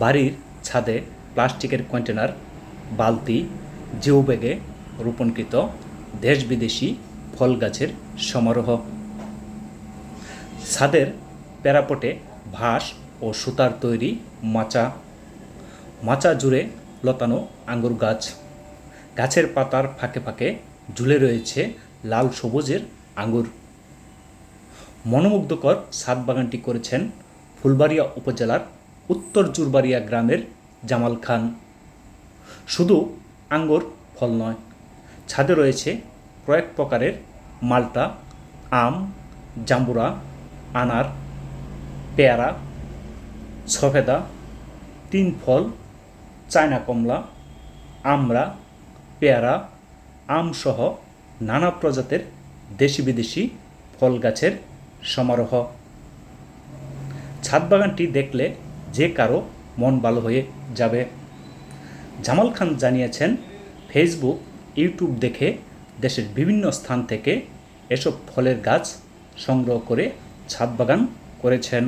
বাড়ির ছাদে প্লাস্টিকের কন্টেনার, বালতি জিও ব্যাগে রোপণকৃত দেশ বিদেশি ফল গাছের সমারোহ। ছাদের প্যারাপটে ভাস ও সুতার তৈরি মাচা। মাচা জুড়ে লতানো আঙ্গুর গাছ। গাছের পাতার ফাঁকে ফাঁকে ঝুলে রয়েছে লাল সবুজের আঙ্গুর। মনোমুগ্ধকর ছাদ বাগানটি করেছেন ফুলবাড়িয়া উপজেলার উত্তর জুরবাড়িয়া গ্রামের জামাল খান। শুধু আঙ্গুর, ফল নয়, ছাদে রয়েছে কয়েক প্রকারের মাল্টা, আম, জাম্বুরা, আনার, পেয়ারা, সফেদা, তিন ফল, চায়না কমলা, আমড়া, পেয়ারা, আমসহ নানা প্রজাতের দেশি বিদেশি ফল গাছের সমারোহ। ছাদ বাগানটি দেখলে যে কারও মন ভালো হয়ে যাবে। জামাল খান জানিয়েছেন, ফেসবুক, ইউটিউব দেখে দেশের বিভিন্ন স্থান থেকে এসব ফলের গাছ সংগ্রহ করে ছাদ বাগান করেছেন।